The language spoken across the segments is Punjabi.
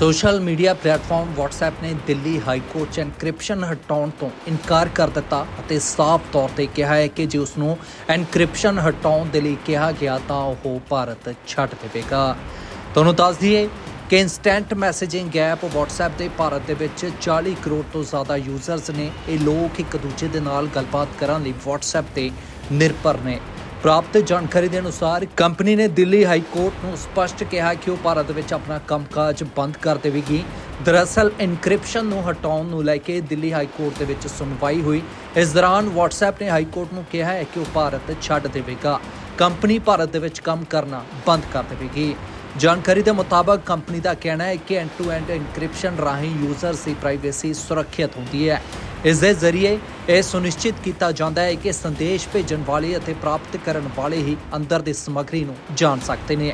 ਸੋਸ਼ਲ ਮੀਡੀਆ ਪਲੇਟਫਾਰਮ WhatsApp ਨੇ ਦਿੱਲੀ ਹਾਈ ਕੋਰਟ 'ਚ ਐਨਕ੍ਰਿਪਸ਼ਨ ਹਟਾਉਣ ਤੋਂ ਇਨਕਾਰ ਕਰ ਦਿੱਤਾ ਅਤੇ ਸਾਫ਼ ਤੌਰ ਤੇ ਕਿਹਾ ਹੈ ਕਿ ਜੇ ਉਸ ਨੂੰ ਐਨਕ੍ਰਿਪਸ਼ਨ ਹਟਾਉਣ ਦੇ ਲਈ ਕਿਹਾ ਗਿਆ ਤਾਂ ਉਹ ਭਾਰਤ ਛੱਡ ਦੇਵੇਗਾ। ਤੁਹਾਨੂੰ ਦੱਸ ਦਈਏ ਕਿ ਇਨਸਟੈਂਟ ਮੈਸੇਜਿੰਗ ਐਪ WhatsApp ਦੇ ਭਾਰਤ ਦੇ ਵਿੱਚ 40 ਕਰੋੜ ਤੋਂ ਜ਼ਿਆਦਾ ਯੂਜ਼ਰਸ ਨੇ ਇਹ ਲੋਕ ਇੱਕ ਦੂਜੇ ਦੇ ਨਾਲ ਗੱਲਬਾਤ ਕਰਨ ਲਈ WhatsApp ਤੇ ਨਿਰਭਰ ਨੇ। ਪ੍ਰਾਪਤ ਜਾਣਕਾਰੀ ਦੇ ਅਨੁਸਾਰ ਕੰਪਨੀ ਨੇ ਦਿੱਲੀ ਹਾਈ ਕੋਰਟ ਨੂੰ ਸਪਸ਼ਟ ਕਿਹਾ ਕਿ ਉਹ ਭਾਰਤ ਵਿੱਚ ਆਪਣਾ ਕੰਮਕਾਜ ਬੰਦ ਕਰ ਦੇਵੇਗੀ। ਦਰਅਸਲ ਇਨਕ੍ਰਿਪਸ਼ਨ ਨੂੰ ਹਟਾਉਣ ਨੂੰ ਲੈ ਕੇ ਦਿੱਲੀ ਹਾਈ ਕੋਰਟ ਦੇ ਵਿੱਚ ਸੁਣਵਾਈ ਹੋਈ। ਇਸ ਦੌਰਾਨ WhatsApp ਨੇ ਹਾਈ ਕੋਰਟ ਨੂੰ ਕਿਹਾ ਹੈ ਕਿ ਉਹ ਭਾਰਤ ਛੱਡ ਦੇਵੇਗਾ। ਕੰਪਨੀ ਭਾਰਤ ਦੇ ਵਿੱਚ ਕੰਮ ਕਰਨਾ ਬੰਦ ਕਰ ਦੇਵੇਗੀ। ਜਾਣਕਾਰੀ ਦੇ ਮੁਤਾਬਕ, ਕੰਪਨੀ ਦਾ ਕਹਿਣਾ ਹੈ ਕਿ ਐਂਡ ਟੂ ਐਂਡ ਇਨਕ੍ਰਿਪਸ਼ਨ ਰਾਹੀਂ ਯੂਜ਼ਰ ਦੀ ਪ੍ਰਾਈਵੇਸੀ ਸੁਰੱਖਿਅਤ ਹੁੰਦੀ ਹੈ। ਇਸ ਦੇ ਜ਼ਰੀਏ ਇਹ ਸੁਨਿਸ਼ਚਿਤ ਕੀਤਾ ਜਾਂਦਾ ਹੈ ਕਿ ਸੰਦੇਸ਼ ਭੇਜਣ ਵਾਲੇ ਅਤੇ ਪ੍ਰਾਪਤ ਕਰਨ ਵਾਲੇ ਹੀ ਅੰਦਰ ਦੀ ਸਮੱਗਰੀ ਨੂੰ ਜਾਣ ਸਕਦੇ ਨੇ।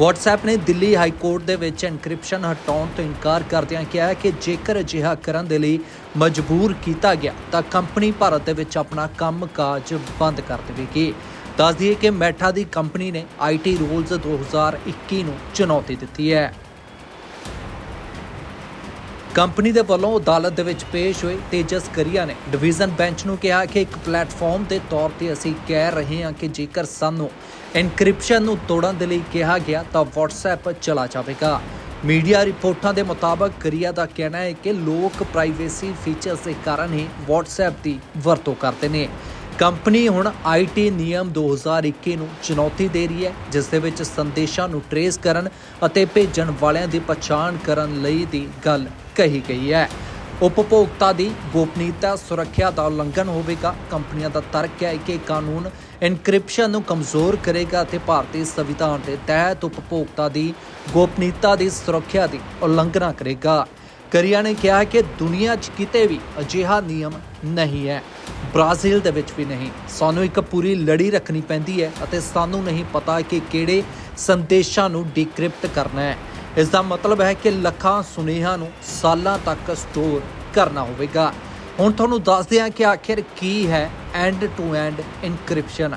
WhatsApp ਨੇ ਦਿੱਲੀ ਹਾਈ ਕੋਰਟ ਦੇ ਵਿੱਚ ਐਨਕ੍ਰਿਪਸ਼ਨ ਹਟਾਉਣ ਤੋਂ ਇਨਕਾਰ ਕਰਦਿਆਂ ਕਿਹਾ ਕਿ ਜੇਕਰ ਅਜਿਹਾ ਕਰਨ ਦੇ ਲਈ ਮਜਬੂਰ ਕੀਤਾ ਗਿਆ, ਤਾਂ ਕੰਪਨੀ ਭਾਰਤ ਦੇ ਵਿੱਚ ਆਪਣਾ ਕੰਮਕਾਜ ਬੰਦ ਕਰ ਦੇਵੇਗੀ। ਦੱਸ ਦਈਏ ਕਿ ਮੈਟਾ ਦੀ ਕੰਪਨੀ ਨੇ ਆਈਟੀ ਰੂਲਸ 2021 ਨੂੰ ਚੁਣੌਤੀ ਦਿੱਤੀ ਹੈ। ਕੰਪਨੀ ਦੇ ਵੱਲੋਂ ਅਦਾਲਤ ਦੇ ਵਿੱਚ ਪੇਸ਼ ਹੋਏ ਤੇਜਸ ਕਰੀਆ ਨੇ ਡਿਵੀਜ਼ਨ ਬੈਂਚ ਨੂੰ ਕਿਹਾ ਕਿ ਇੱਕ ਪਲੇਟਫਾਰਮ ਦੇ ਤੌਰ ਤੇ ਅਸੀਂ ਕਹਿ ਰਹੇ ਹਾਂ ਕਿ ਜੇਕਰ ਸਾਨੂੰ ਐਨਕ੍ਰਿਪਸ਼ਨ ਨੂੰ ਤੋੜਨ ਦੇ ਲਈ ਕਿਹਾ ਗਿਆ ਤਾਂ WhatsApp ਚਲਾ ਜਾਵੇਗਾ। ਮੀਡੀਆ ਰਿਪੋਰਟਾਂ ਦੇ ਮੁਤਾਬਕ ਕਰੀਆ ਦਾ ਕਹਿਣਾ ਹੈ ਕਿ ਲੋਕ ਪ੍ਰਾਈਵੇਸੀ ਫੀਚਰਸ ਦੇ ਕਾਰਨ ਹੀ WhatsApp ਦੀ ਵਰਤੋਂ ਕਰਦੇ ਨੇ। ਕੰਪਨੀ ਹੁਣ ਆਈਟੀ ਨਿਯਮ 2021 ਨੂੰ ਚੁਣੌਤੀ ਦੇ ਰਹੀ ਹੈ, ਜਿਸ ਦੇ ਵਿੱਚ ਸੰਦੇਸ਼ਾਂ ਨੂੰ ਟਰੇਸ ਕਰਨ ਅਤੇ ਭੇਜਣ ਵਾਲਿਆਂ ਦੀ ਪਛਾਣ ਕਰਨ ਲਈ ਦੀ ਗੱਲ ਕਹੀ ਗਈ ਹੈ। ਉਪਭੋਗਤਾ ਦੀ ਗੋਪਨੀਯਤਾ, ਸੁਰੱਖਿਆ ਦਾ ਉਲੰਘਣ ਹੋਵੇਗਾ। ਕੰਪਨੀਆਂ ਦਾ ਤਰਕ ਹੈ ਕਿ ਕਾਨੂੰਨ ਐਨਕ੍ਰਿਪਸ਼ਨ ਨੂੰ ਕਮਜ਼ੋਰ ਕਰੇਗਾ ਅਤੇ ਭਾਰਤੀ ਸੰਵਿਧਾਨ ਦੇ ਤਹਿਤ ਉਪਭੋਗਤਾ ਦੀ ਗੋਪਨੀਯਤਾ ਦੀ ਸੁਰੱਖਿਆ ਦੀ ਉਲੰਘਣਾ ਕਰੇਗਾ। ਕਰੀਆ ਨੇ ਕਿਹਾ ਕਿ ਦੁਨੀਆ 'ਚ ਕਿਤੇ ਵੀ ਅਜਿਹਾ ਨਿਯਮ ਨਹੀਂ ਹੈ। ਬ੍ਰਾਜ਼ੀਲ ਦੇ ਵਿੱਚ ਵੀ ਨਹੀਂ। ਸਾਨੂੰ ਇੱਕ ਪੂਰੀ ਲੜੀ ਰੱਖਣੀ ਪੈਂਦੀ ਹੈ ਅਤੇ ਸਾਨੂੰ ਨਹੀਂ ਪਤਾ ਕਿ ਕਿਹੜੇ ਸੰਦੇਸ਼ਾਂ ਨੂੰ ਡੀਕ੍ਰਿਪਟ ਕਰਨਾ ਹੈ। ਇਸ ਦਾ ਮਤਲਬ ਹੈ ਕਿ ਲੱਖਾਂ ਸੁਨੇਹਾਂ ਨੂੰ ਸਾਲਾਂ ਤੱਕ ਸਟੋਰ ਕਰਨਾ ਹੋਵੇਗਾ। ਹੁਣ ਤੁਹਾਨੂੰ ਦੱਸਦੇ ਹਾਂ ਕਿ ਆਖਿਰ ਕੀ ਹੈ end to end encryption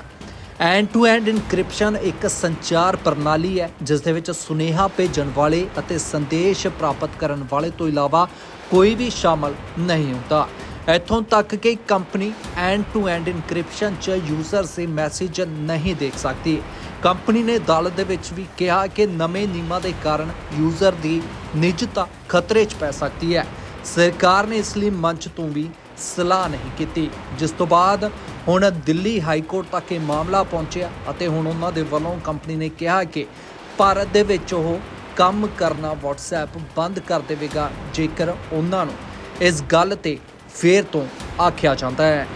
end to end encryption ਇੱਕ ਸੰਚਾਰ ਪ੍ਰਣਾਲੀ ਹੈ, ਜਿਸ ਦੇ ਵਿੱਚ ਸੁਨੇਹਾ ਭੇਜਣ ਵਾਲੇ ਅਤੇ ਸੰਦੇਸ਼ ਪ੍ਰਾਪਤ ਕਰਨ ਵਾਲੇ ਤੋਂ ਇਲਾਵਾ ਕੋਈ ਵੀ ਸ਼ਾਮਲ ਨਹੀਂ ਹੁੰਦਾ। ਇੱਥੋਂ ਤੱਕ ਕਿ company end to end encryption 'ਚ ਯੂਜ਼ਰ ਸੇ ਮੈਸੇਜ ਨਹੀਂ ਦੇਖ ਸਕਦੀ। ਕੰਪਨੀ ਨੇ ਅਦਾਲਤ ਦੇ ਵਿੱਚ ਵੀ ਕਿਹਾ ਕਿ ਨਵੇਂ ਨਿਯਮਾਂ ਦੇ ਕਾਰਨ ਯੂਜ਼ਰ ਦੀ ਨਿੱਜਤਾ ਖਤਰੇ 'ਚ ਪੈ ਸਕਦੀ ਹੈ। ਸਰਕਾਰ ਨੇ ਇਸ ਲਈ ਮੰਚ ਤੋਂ ਵੀ ਸਲਾਹ ਨਹੀਂ ਕੀਤੀ। ਜਿਸ ਤੋਂ ਬਾਅਦ ਹੁਣ ਦਿੱਲੀ ਹਾਈ ਕੋਰਟ ਤੱਕ ਇਹ ਮਾਮਲਾ ਪਹੁੰਚਿਆ ਅਤੇ ਹੁਣ ਉਹਨਾਂ ਦੇ ਵੱਲੋਂ ਕੰਪਨੀ ਨੇ ਕਿਹਾ ਕਿ ਭਾਰਤ ਦੇ ਵਿੱਚ ਉਹ ਕੰਮ ਕਰਨਾ WhatsApp ਬੰਦ ਕਰ ਦੇਵੇਗਾ, ਜੇਕਰ ਉਹਨਾਂ ਨੂੰ ਇਸ ਗੱਲ ਤੇ ਫੇਰ ਤੋਂ ਆਖਿਆ ਜਾਂਦਾ ਹੈ।